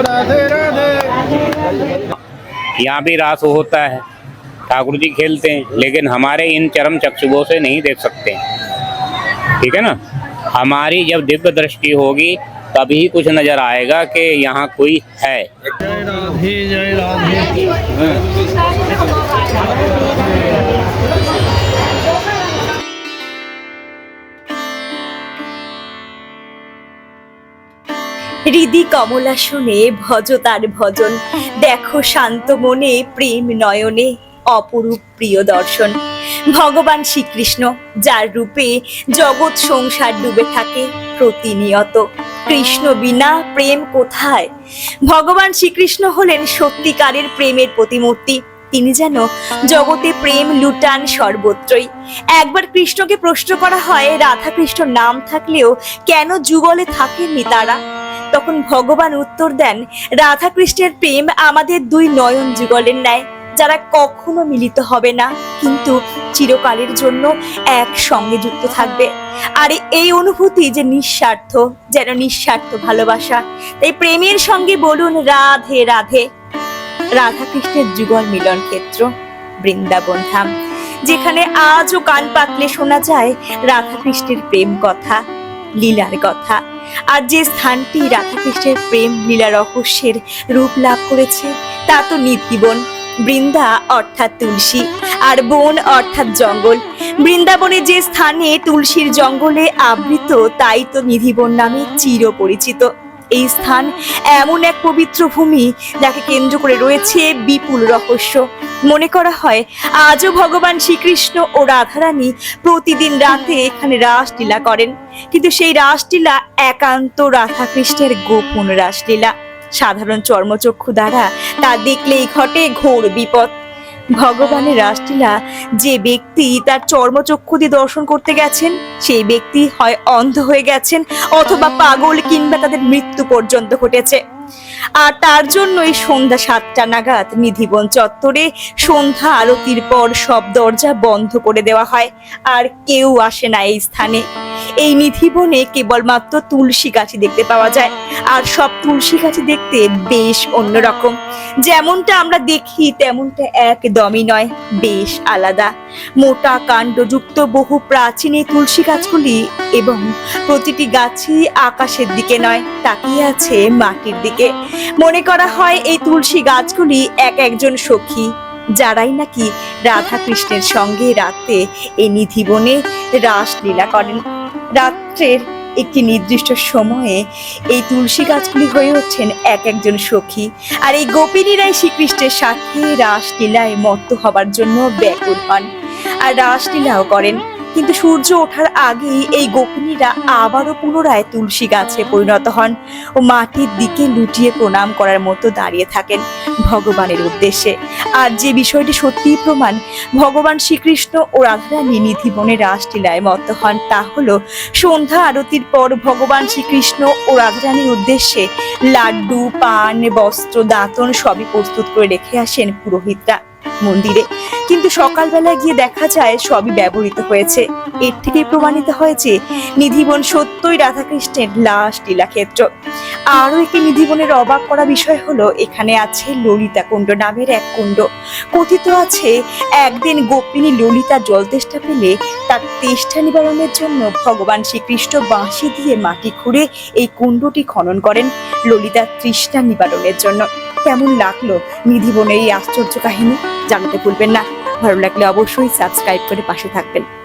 राधे राधे। यहाँ भी रास होता है। ठाकुर जी खेलते हैं लेकिन हमारे इन चरम चक्षुओं से नहीं देख सकते। ठीक है ना? हमारी जब दिव्य दृष्टि होगी तभी कुछ नज़र आएगा कि यहाँ कोई है। जय राधे जय राधे। হৃদি কমলা শুনে ভজ তার ভজন। দেখো শান্ত মনে প্রেম নয়নে অপরূপ প্রিয় দর্শন। ভগবান শ্রীকৃষ্ণ, যার রূপে জগৎ সংসার ডুবে থাকে প্রতিনিয়ত। কৃষ্ণ বিনা প্রেম কোথায়? ভগবান শ্রীকৃষ্ণ হলেন সত্যিকারের প্রেমের প্রতিমূর্তি। তিনি যেন জগতে প্রেম লুটান সর্বত্রই। একবার কৃষ্ণকে প্রশ্ন করা হয় রাধা কৃষ্ণ নাম থাকলেও কেন যুগলে থাকেননি তারা? তখন ভগবান উত্তর দেন রাধা কৃষ্ণের প্রেম আমাদের দুই নয়ন যুগলের ন্যায়, যারা কখনো মিলিত হবে না, কিন্তু চিরকালের জন্য এক সঙ্গে যুক্ত থাকবে। আর এই অনুভূতি যে নিঃস্বার্থ, যেন নিঃস্বার্থ ভালোবাসা। তাই প্রেমের সঙ্গে বলুন, রাধে রাধে। রাধা কৃষ্ণের যুগল মিলন ক্ষেত্র, বৃন্দাবন ধাম। যেখানে আজও কান পাতলে শোনা যায় রাধা কৃষ্ণের প্রেম কথা। লীলার কথা। আর যে স্থানটি রাধাকৃষ্ণের প্রেম লীলা রহস্যের রূপ লাভ করেছে, তা তো নির্দিবন বৃন্দা অর্থাৎ তুলসী, আর বন অর্থাৎ জঙ্গল। বৃন্দাবনে যে স্থানে তুলসীর জঙ্গলে আবৃত, তাই তো নিধিবন নামে চির পরিচিত এই স্থান এমন এক পবিত্র ভূমি যাকে কেন্দ্র করে রয়েছে বিপুল রহস্য। মনে করা হয়, আজও ভগবান শ্রীকৃষ্ণ ও রাধারানী প্রতিদিন রাতে এখানে রাসলীলা করেন। কিন্তু সেই রাসলীলা একান্ত রাধাকৃষ্ণের গোপন রাসলীলা। সাধারণ চর্মচক্ষু দ্বারা তা দেখলেই ঘটে ঘোর বিপদ। ভগবানের রাসলীলা যে ব্যক্তি তার চর্মচক্ষু দিয়ে দর্শন করতে গেছেন, সেই ব্যক্তি হয় অন্ধ হয়ে গেছেন অথবা পাগল কিংবা তাদের মৃত্যু পর্যন্ত ঘটেছে। আর তার জন্যই সন্ধ্যা সাতটা নাগাদ নিধিবন চত্বরে সন্ধ্যা আরতির পর সব দরজা বন্ধ করে দেওয়া হয়, আর কেউ আসে না এই স্থানে। এই নিধিবনে কেবলমাত্র তুলসী গাছই দেখতে পাওয়া যায়। আর সব তুলসী গাছই দেখতে বেশ অন্যরকম। যেমনটা আমরা দেখি, তেমনটা একদমই নয়, বেশ আলাদা। মোটা কাণ্ডযুক্ত বহু প্রাচীন এই তুলসী গাছগুলি এবং প্রতিটি গাছই আকাশের দিকে নয়, তাকিয়ে আছে মাটির দিকে। মনে করা হয় এই তুলসী গাছগুলি এক একজন সখী, যারাই নাকি রাধা কৃষ্ণের সঙ্গে রাতে এই নিধিবনে রাসলীলা করেন। রাত্রের একটি নির্দিষ্ট সময়ে এই তুলসী গাছগুলি হয়ে ওঠেন এক একজন সখী। আর এই গোপিনীরাই শ্রীকৃষ্ণের সাথে রাসলীলায় মত্ত হবার জন্য ব্যাকুল হন। আর রাসলীলাও করেন। কিন্তু সূর্য ওঠার আগেই এই গোপিনীরা আবারও পুনরায় তুলসী গাছে পরিণত হন ও মাটির দিকে লুটিয়ে প্রণাম করার মতো দাঁড়িয়ে থাকেন ভগবানের উদ্দেশ্যে। আর যে বিষয়টি সত্যিই প্রমাণ, ভগবান শ্রীকৃষ্ণ ও রাধারানী নিধিবনে রাসলীলায় মত্ত হন, তা হলো সন্ধ্যা আরতির পর ভগবান শ্রীকৃষ্ণ ও রাধারানীর উদ্দেশ্যে লাড্ডু, পান, বস্ত্র, দাঁতন সবই প্রস্তুত করে রেখে আসেন পুরোহিতরা। মন্দিরে। কিন্তু সকালবেলা গিয়ে দেখা যায় সবই ব্যবহৃত হয়েছে। এর থেকেই প্রমাণিত হয়েছে নিধিবন সত্যই রাধাকৃষ্ণের লাশ লীলাক্ষেত্র। আরও একটি নিধিবনের অবাক করা বিষয় হলো, এখানে আছে ললিতা কুণ্ড নামের এক কুণ্ড। কথিত আছে, একদিন গোপিনী ললিতা জল তেষ্টা পেলে তার তেষ্টা নিবারণের জন্য ভগবান শ্রীকৃষ্ণ বাঁশি দিয়ে মাটি খুঁড়ে এই কুণ্ডটি খনন করেন ললিতার তৃষ্ণা নিবারণের জন্য। কেমন লাগল নিধিবনের এই আশ্চর্য কাহিনী? জানাতে ভুলবেন না। ভালো লাগলে অবশ্যই সাবস্ক্রাইব করে পাশে থাকবেন।